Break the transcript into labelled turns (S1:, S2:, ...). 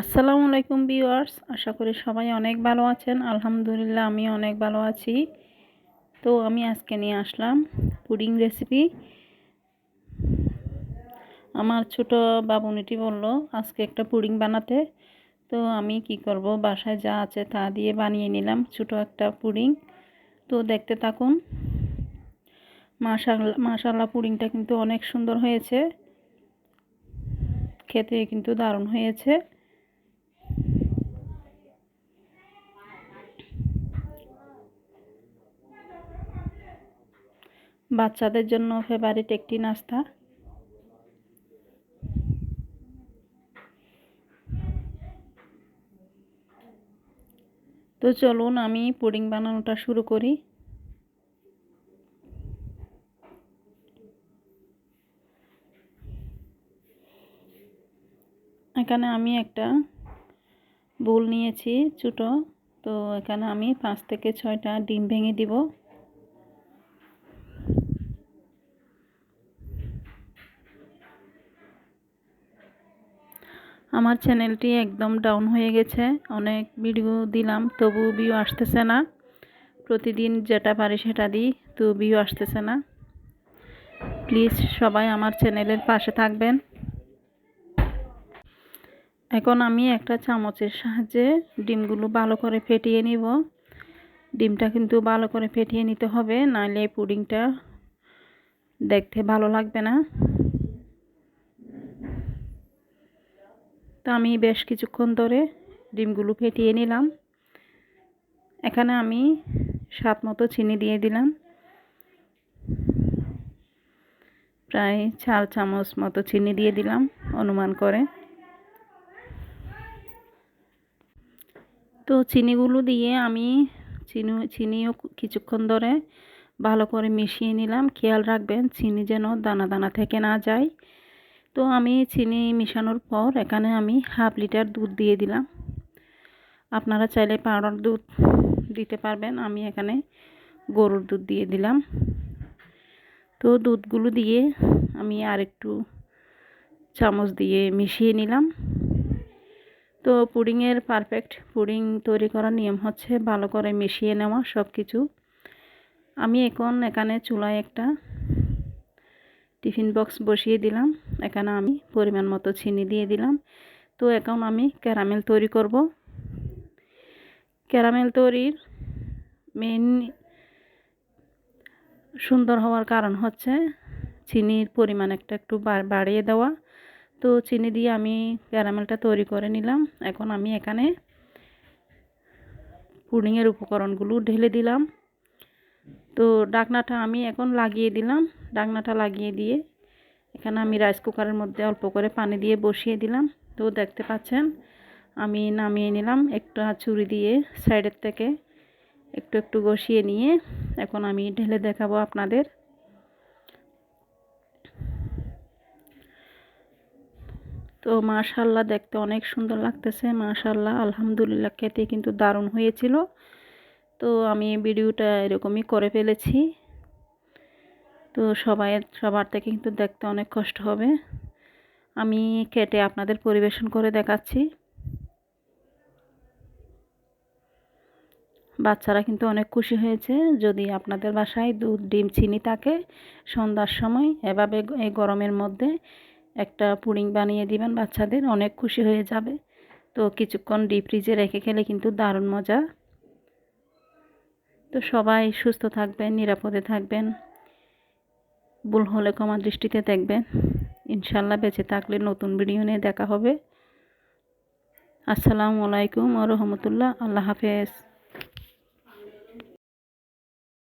S1: আসসালামু আলাইকুম ভিউয়ার্স, আশা করি সবাই অনেক ভালো আছেন। আলহামদুলিল্লাহ, আমি অনেক ভালো আছি। তো আমি আজকে নিয়ে আসলাম পুডিং রেসিপি। আমার ছোট বাবুনিটি বলল, আজকে একটা পুডিং বানাতে। তো আমি কি করব, বাসায় যা আছে তা দিয়ে বানিয়ে নিলাম, ছোট একটা পুডিং। তো দেখতে থাকুন মাশাল্লাহ মাশাল্লাহ পুডিংটা কিন্তু অনেক সুন্দর হয়েছে। খেতে কিন্তু দারুণ হয়েছে। বাচ্চাদের জন্য ফেভারিট একটি নাস্তা। তো চলুন আমি পুডিং বানানোটা শুরু করি। এখানে আমি একটা বোল নিয়েছি ছোটো, তো এখানে আমি পাঁচ থেকে ছয়টা ডিম ভেঙে দিব। আমার চ্যানেলটি একদম ডাউন হয়ে গেছে। অনেক ভিডিও দিলাম তবু ভিউ আসতেছে না। প্রতিদিন যেটা পারি সেটা দিই, তো ভিউ আসতেছে না। প্লিজ সবাই আমার চ্যানেলের পাশে থাকবেন। এখন আমি একটা চামচের সাহায্যে ডিমগুলো ভালো করে ফেটিয়ে নিব। ডিমটা কিন্তু ভালো করে ফেটিয়ে নিতে হবে নাহলে পুডিংটা দেখতে ভালো লাগবে না। তো আমি বেশ কিছুক্ষণ ধরে ডিমগুলো ফেটিয়ে নিলাম। এখানে আমি স্বাদ মতো চিনি দিয়ে দিলাম। প্রায় চার চামচ মতো চিনি দিয়ে দিলাম অনুমান করে। তো চিনিগুলো দিয়ে আমি চিনি, চিনিও কিছুক্ষণ ধরে ভালো করে মিশিয়ে নিলাম। খেয়াল রাখবেন, চিনি যেন দানা দানা থেকে না যায়। তো আমি চিনি মিশানোর পর এখানে আমি হাফ লিটার দুধ দিয়ে দিলাম। আপনারা চাইলে পাউডার দুধ দিতে পারবেন। আমি এখানে গরুর দুধ দিয়ে দিলাম। তো দুধগুলো দিয়ে আমি আর একটু চামচ দিয়ে মিশিয়ে নিলাম। তো পুডিংয়ের পারফেক্ট পুডিং তৈরি করার নিয়ম হচ্ছে ভালো করে মিশিয়ে নেওয়া সব কিছু আমি এখন এখানে চুলায় একটা টিফিন বক্স বসিয়ে দিলাম, এখানে আমি পরিমাণ মতো চিনি দিয়ে দিলাম। তো এখন আমি ক্যারামেল তৈরি করব। ক্যারামেল তৈরির মেন সুন্দর হওয়ার কারণ হচ্ছে চিনির পরিমাণ একটা একটু বাড়িয়ে দেওয়া। তো চিনি দিয়ে আমি ক্যারামেলটা তৈরি করে নিলাম। এখন আমি এখানে পুডিংয়ের উপকরণগুলো ঢেলে দিলাম। তো ডাকনাটা আমি এখন লাগিয়ে দিলাম। ডাকনাটা লাগিয়ে দিয়ে এখানে আমি রাইস কুকারের মধ্যে অল্প করে পানি দিয়ে বসিয়ে দিলাম। তো দেখতে পাচ্ছেন, আমি নামিয়ে নিলাম একটু চুরি দিয়ে সাইডের থেকে। একটু একটু বসিয়ে নিয়ে এখন আমি ঢেলে দেখাবো আপনাদের। তো মাশাল্লাহ দেখতে অনেক সুন্দর লাগতেছে। মাশাল্লাহ আলহামদুলিল্লাহ, খেতে কিন্তু দারুণ হয়েছিল। তো আমি ভিডিওটা এরকমই করে ফেলেছি। তো সবাই, সবার থেকে কিন্তু দেখতে অনেক কষ্ট হবে। আমি কেটে আপনাদের পরিবেশন করে দেখাচ্ছি। বাচ্চারা কিন্তু অনেক খুশি হয়েছে। যদি আপনাদের বাসায় দুধ, ডিম, চিনি থাকে, সন্ধ্যার সময় এভাবে এই গরমের মধ্যে একটা পুডিং বানিয়ে দিবেন, বাচ্চাদের অনেক খুশি হয়ে যাবে। তো কিছুক্ষণ ডিপ ফ্রিজে রেখে খেলে কিন্তু দারুণ মজা। তো সবাই সুস্থ থাকবেন, নিরাপদে থাকবেন। ভুল হলে ক্ষমা দৃষ্টিতে দেখবেন। ইনশাল্লাহ বেঁচে থাকলে নতুন ভিডিও নিয়ে দেখা হবে। আসসালামু আলাইকুম রহমতুল্লাহ। আল্লাহ হাফেজ।